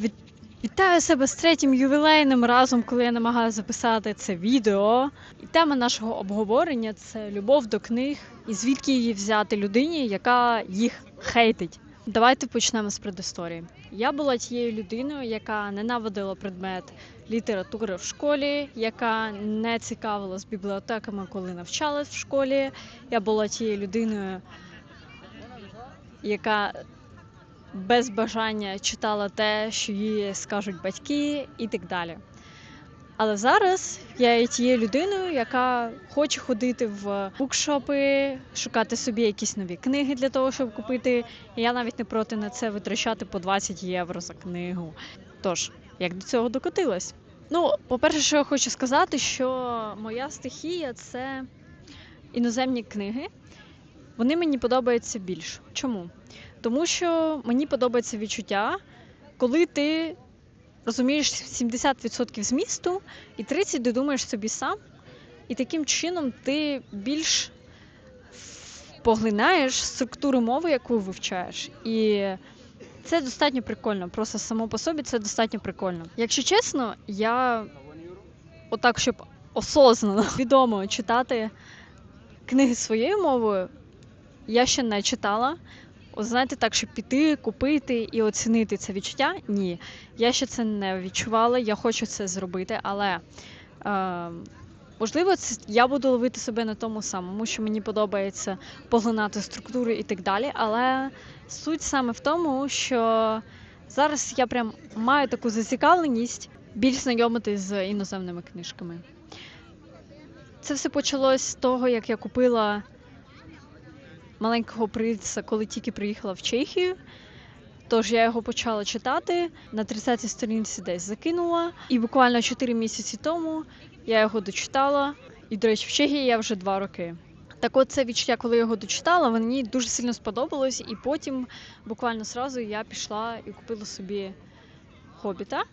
Від... Вітаю себе з третім ювілейним разом, коли я намагаюся записати це відео. І тема нашого обговорення це любов до книг і звідки її взяти людині, яка їх хейтить. Давайте почнемо з предісторії. Я була тією людиною, яка ненавидила предмет літератури в школі, яка не цікавилась бібліотеками, коли навчалась в школі. Я була тією людиною, яка без бажання читала те, що їй скажуть батьки, і так далі. Але зараз я є тією людиною, яка хоче ходити в букшопи, шукати собі якісь нові книги для того, щоб купити. І я навіть не проти на це витрачати по 20 євро за книгу. Тож, як до цього докотилась? Ну, по-перше, що я хочу сказати, що моя стихія це іноземні книги. Вони мені подобаються більш. Чому? Тому що мені подобається відчуття, коли ти розумієш 70% змісту і 30% додумаєш собі сам, і таким чином ти більш поглинаєш структуру мови, яку вивчаєш. І це достатньо прикольно. Просто само по собі це достатньо прикольно. Якщо чесно, я отак, щоб осознано, відомо читати книги своєю мовою, я ще не читала. От знаєте, так, щоб піти, купити і оцінити це відчуття? Ні. Я ще це не відчувала, я хочу це зробити, але е, можливо, це, я буду ловити себе на тому самому, що мені подобається поглинати структури і так далі. Але суть саме в тому, що зараз я прям маю таку зацікавленість більш знайомитись з іноземними книжками. Це все почалось з того, як я купила маленького принца, коли тільки приїхала в Чехію. Тож я його почала читати на 30-й сторінці десь закинула. І буквально 4 місяці тому я його дочитала. І, до речі, в Чехії я вже 2 роки. Так от це відчуття, коли я його дочитала, мені дуже сильно сподобалось, і потім буквально зразу я пішла і купила собі хобіта.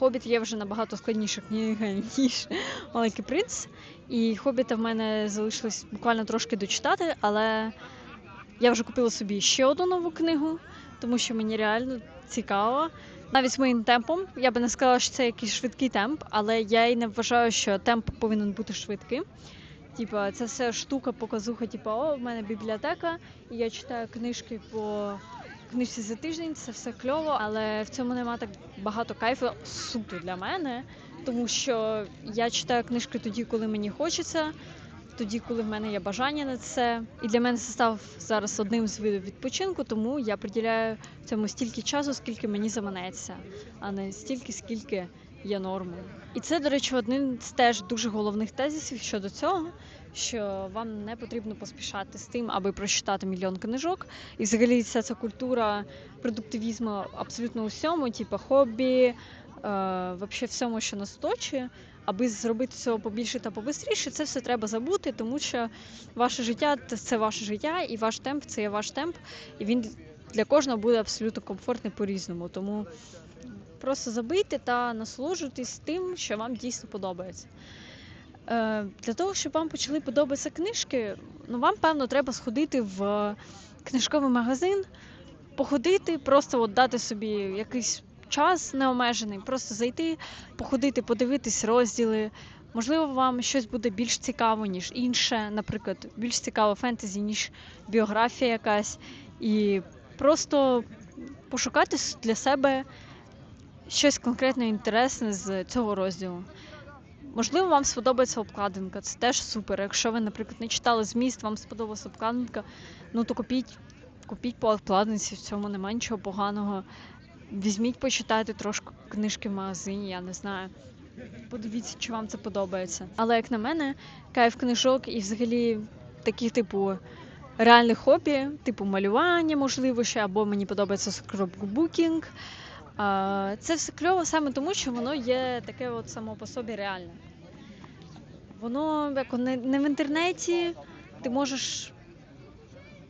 Хобіт є вже набагато складніша книга, ніж Маленький принц. І хобіта в мене залишилось буквально трошки дочитати, але я вже купила собі ще одну нову книгу, тому що мені реально цікаво. Навіть з моїм темпом. Я би не сказала, що це якийсь швидкий темп, але я й не вважаю, що темп повинен бути швидким. Типа, це все штука, показуха, типа, о, в мене бібліотека, і я читаю книжки по книжці за тиждень, це все кльово, але в цьому нема так багато кайфу суто для мене, тому що я читаю книжки тоді, коли мені хочеться, тоді, коли в мене є бажання на це. І для мене це став зараз одним з видів відпочинку, тому я приділяю цьому стільки часу, скільки мені заманеться, а не стільки, скільки є нормою. І це, до речі, один з теж дуже головних тезисів щодо цього. Що вам не потрібно поспішати з тим, аби прочитати мільйон книжок, і взагалі вся ця культура продуктивізму абсолютно усьому, типу хобі, е, вообще всьому, що нас оточує, аби зробити цього побільше та побистріше, це все треба забути, тому що ваше життя це ваше життя, і ваш темп це є ваш темп, і він для кожного буде абсолютно комфортний по-різному. Тому просто забийте та насолоджуйтесь тим, що вам дійсно подобається. Е, Для того, щоб вам почали подобатися книжки, ну вам, певно, треба сходити в книжковий магазин, походити, просто от дати собі якийсь час необмежений, просто зайти, походити, подивитись розділи. Можливо, вам щось буде більш цікаво, ніж інше, наприклад, більш цікаво фентезі, ніж біографія якась. І просто пошукати для себе щось конкретно інтересне з цього розділу. Можливо, вам сподобається обкладинка, це теж супер. Якщо ви, наприклад, не читали зміст, вам сподобалася обкладинка, ну то купіть, купіть по обкладинці, в цьому немає нічого поганого. Візьміть, почитайте трошки книжки в магазині, я не знаю. Подивіться, чи вам це подобається. Але як на мене, кайф книжок і взагалі такі, типу, реальних хобі, типу малювання, можливо, ще, або мені подобається скропбукінг. Це все кльово саме тому, що воно є таке от само по собі реальне. Воно як не в інтернеті, ти можеш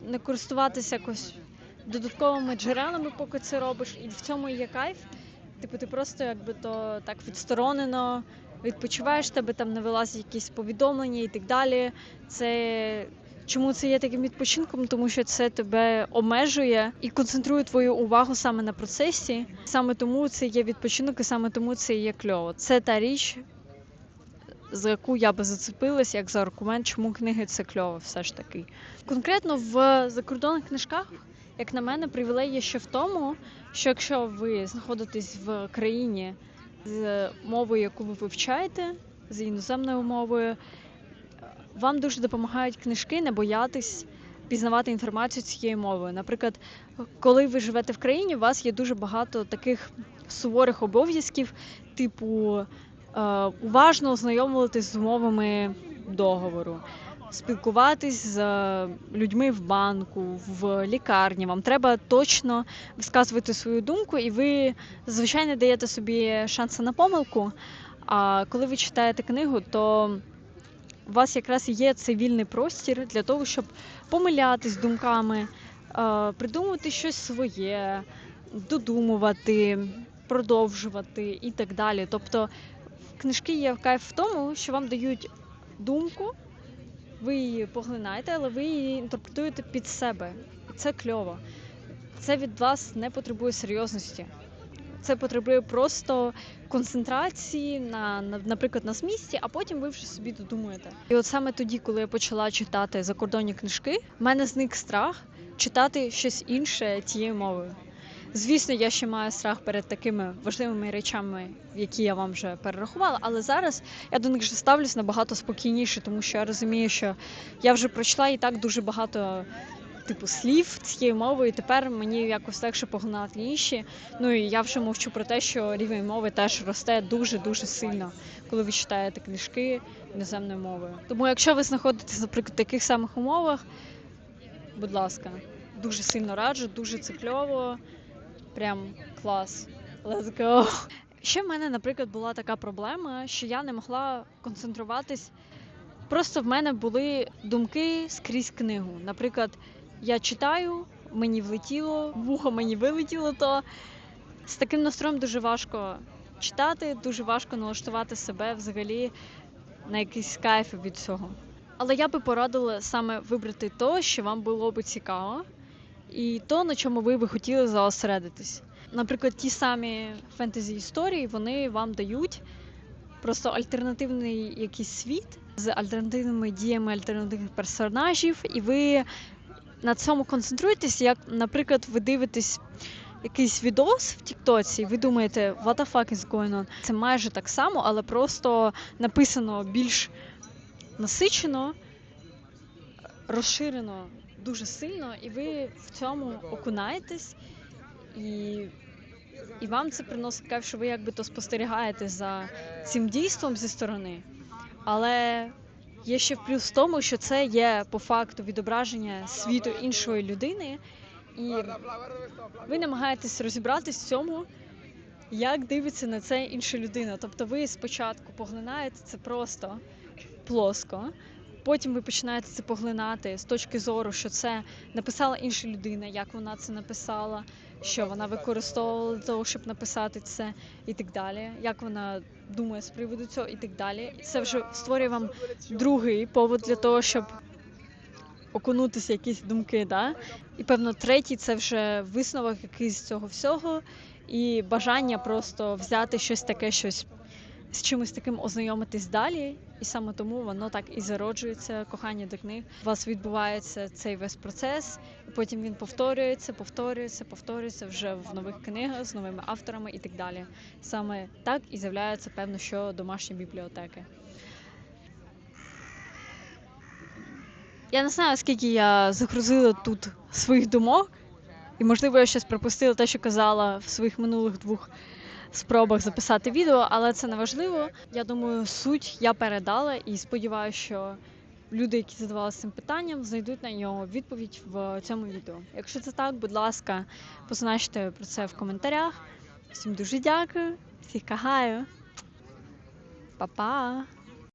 не користуватися якось додатковими джерелами, поки це робиш, і в цьому є кайф. Типу, ти просто якби то так відсторонено відпочиваєш, тебе там не вилазять якісь повідомлення і так далі. Це Чому це є таким відпочинком? Тому що це тебе обмежує і концентрує твою увагу саме на процесі. Саме тому це є відпочинок, і саме тому це є кльово. Це та річ, за яку я би зацепилась, як за аргумент, чому книги це кльово, все ж таки. Конкретно в закордонних книжках, як на мене, привілей є ще в тому, що якщо ви знаходитесь в країні з мовою, яку ви вивчаєте, з іноземною мовою, вам дуже допомагають книжки не боятись пізнавати інформацію цією мовою. Наприклад, коли ви живете в країні, у вас є дуже багато таких суворих обов'язків, типу е, уважно ознайомуватись з умовами договору, спілкуватись з людьми в банку, в лікарні. Вам треба точно висказувати свою думку, і ви звичайно даєте собі шанси на помилку. А коли ви читаєте книгу, то у вас якраз є цей вільний простір для того, щоб помилятись думками, е, придумувати щось своє, додумувати, продовжувати і так далі. Тобто книжки є кайф в тому, що вам дають думку, ви її поглинаєте, але ви її інтерпретуєте під себе. Це кльово. Це від вас не потребує серйозності. Це потребує просто концентрації на, на наприклад, на змісті, а потім ви вже собі додумуєте. І от саме тоді, коли я почала читати закордонні книжки, в мене зник страх читати щось інше тією мовою. Звісно, я ще маю страх перед такими важливими речами, які я вам вже перерахувала, але зараз я до них вже ставлюсь набагато спокійніше, тому що я розумію, що я вже пройшла і так дуже багато типу слів цією мовою. і Тепер мені якось легше поглинати інші. Ну і я вже мовчу про те, що рівень мови теж росте дуже дуже сильно, коли ви читаєте книжки іноземною мовою. Тому, якщо ви знаходитесь, наприклад, в таких самих умовах, будь ласка, дуже сильно раджу, дуже це кльово. Прям клас. Let's go. Ще в мене, наприклад, була така проблема, що я не могла концентруватись. Просто в мене були думки скрізь книгу. Наприклад, я читаю, мені влетіло, вухо мені вилетіло, то з таким настроєм дуже важко читати, дуже важко налаштувати себе взагалі на якийсь кайф від цього. Але я би порадила саме вибрати то, що вам було би цікаво, і то, на чому ви би хотіли заосередитись. Наприклад, ті самі фентезі історії вони вам дають просто альтернативний якийсь світ з альтернативними діями альтернативних персонажів, і ви на цьому концентруєтесь, як, наприклад, ви дивитесь якийсь відос в Тіктоці, ви думаєте, what the fuck is going on? Це майже так само, але просто написано більш насичено, розширено дуже сильно, і ви в цьому окунаєтесь, і, і вам це приносить кайф, що ви якби то спостерігаєте за цим дійством зі сторони. Але є ще плюс в тому, що це є по факту відображення світу іншої людини, і ви намагаєтесь розібратись в цьому, як дивиться на це інша людина. Тобто ви спочатку поглинаєте це просто плоско. Потім ви починаєте це поглинати з точки зору, що це написала інша людина, як вона це написала, що вона використовувала для того, щоб написати це, і так далі. Як вона думає з приводу цього, і так далі. Це вже створює вам другий повод для того, щоб окунутися якісь думки. Да? І певно, третій це вже висновок якийсь цього всього, і бажання просто взяти щось таке, щось з чимось таким ознайомитись далі, і саме тому воно так і зароджується. Кохання до книг. У вас відбувається цей весь процес, і потім він повторюється, повторюється, повторюється вже в нових книгах з новими авторами і так далі. Саме так і з'являються певно, що домашні бібліотеки. Я не знаю, скільки я загрузила тут своїх думок, і можливо я щось пропустила те, що казала в своїх минулих двох спробах записати відео, але це не важливо. Я думаю, суть я передала і сподіваюся, що люди, які задавалися цим питанням, знайдуть на нього відповідь в цьому відео. Якщо це так, будь ласка, позначте про це в коментарях. Всім дуже дякую, всіх кагаю. Па-па!